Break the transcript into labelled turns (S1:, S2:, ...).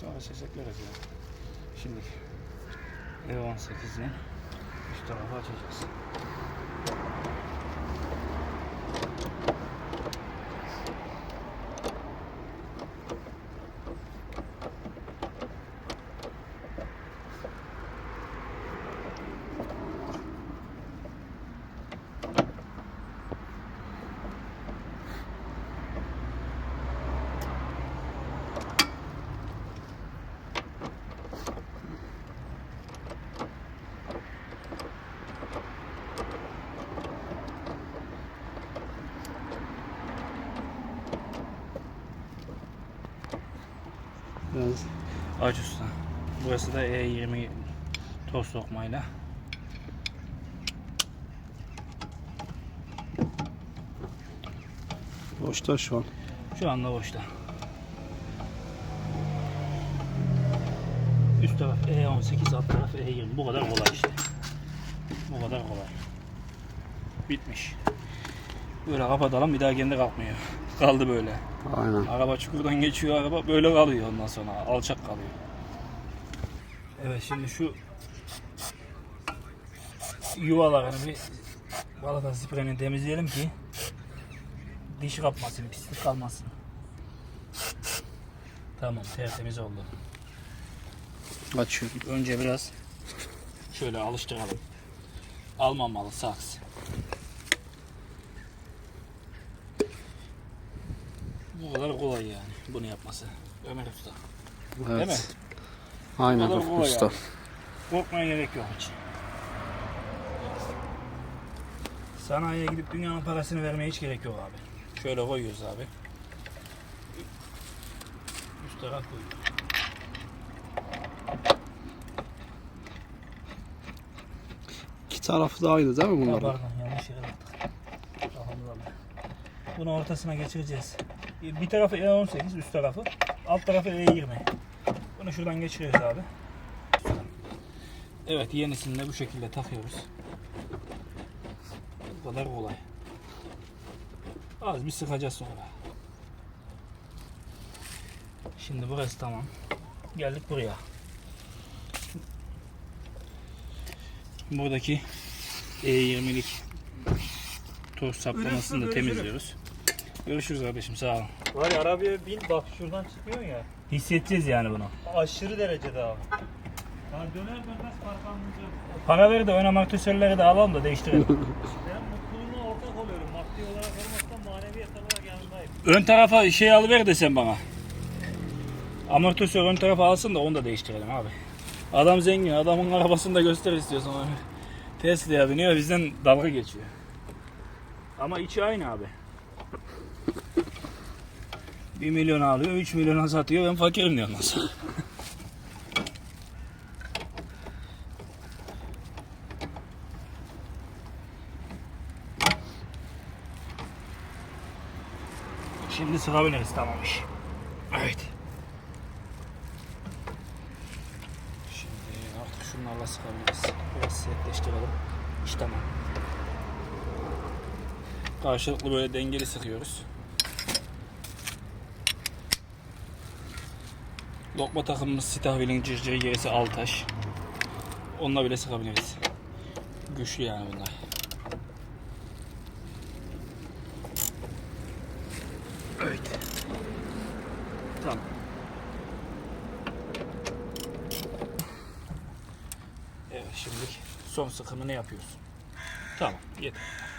S1: Sonra ekleriz ya. Şimdi E18'in üst tarafı açacağız.
S2: Biraz
S1: Aç usta. Burası da E20 toz sokmayla.
S2: boşta şu an.
S1: Şu anda boşta. Üst taraf E18, alt taraf E20. Bu kadar kolay işte. Bu kadar kolay. Bitmiş. Böyle kapatalım bir daha kendi kalkmıyor. Kaldı böyle.
S2: Aynen.
S1: Araba çukurdan geçiyor araba böyle kalıyor ondan sonra alçak kalıyor. Evet şimdi şu yuvalarını bir balata spreyle temizleyelim ki diş kapmasın, pislik kalmasın. Tamam tertemiz oldu.
S2: Açıyorum.
S1: Önce biraz şöyle alıştıralım. Almamalı saks. Bu kadar kolay yani bunu yapması. Ömer Usta. Değil mi?
S2: Evet. Aynen
S1: Bu kadar kolay
S2: usta.
S1: yani. Korkmaya gerek yok hiç. Sanayiye gidip dünyanın parasını vermeye hiç gerek yok abi. Şöyle koyuyoruz abi. Üst taraf koyuyoruz.
S2: İki tarafı da aynı değil mi bunların?
S1: pardon yanlış yere. Alhamdülillah. Bunu ortasına geçireceğiz. Bir tarafı E18 üst tarafı. Alt tarafı E20. Bunu şuradan geçiriyoruz abi. Evet yenisini de bu şekilde takıyoruz. Bu kadar kolay. Az bir sıkacağız sonra. Şimdi burası tamam. Geldik buraya. Buradaki E20'lik toz saplamasını da temizliyoruz. Görüşürüz kardeşim sağ olun.
S3: Var ya arabaya bin bak şuradan çıkıyorsun ya.
S1: Hissedeceğiz yani bunu.
S3: Aşırı derecede abi. Ya döner dönmez parkağımızı.
S1: Para ver de ön amortisörleri de alalım da değiştirelim.
S3: Ben mutluluğuna ortak oluyorum. Maddi olarak olmaktan maneviyat olarak yanındayım.
S1: ön tarafa şey alıver de sen bana. Amortisör ön tarafa alsın da onu da değiştirelim abi. Adam zengin, adamın arabasını da göster istiyorsan abi. Tesla'ya biniyor bizden dalga geçiyor. Ama içi aynı abi. 1 milyon alıyor, 3 milyona satıyor. Ben fakirim diyor sonra. Şimdi sıkabiliriz tamam iş. Evet. Şimdi artık şunlarla sıkabiliriz. Biraz sertleştirelim. İş tamam. Karşılıklı böyle dengeli sıkıyoruz. Lokma takımımız Sitahvil'in gerisi Altaş. Onunla bile sıkabiliriz. Güçlü yani bunlar. Evet. Tamam. Evet şimdi son sıkımını yapıyoruz. Tamam yeter.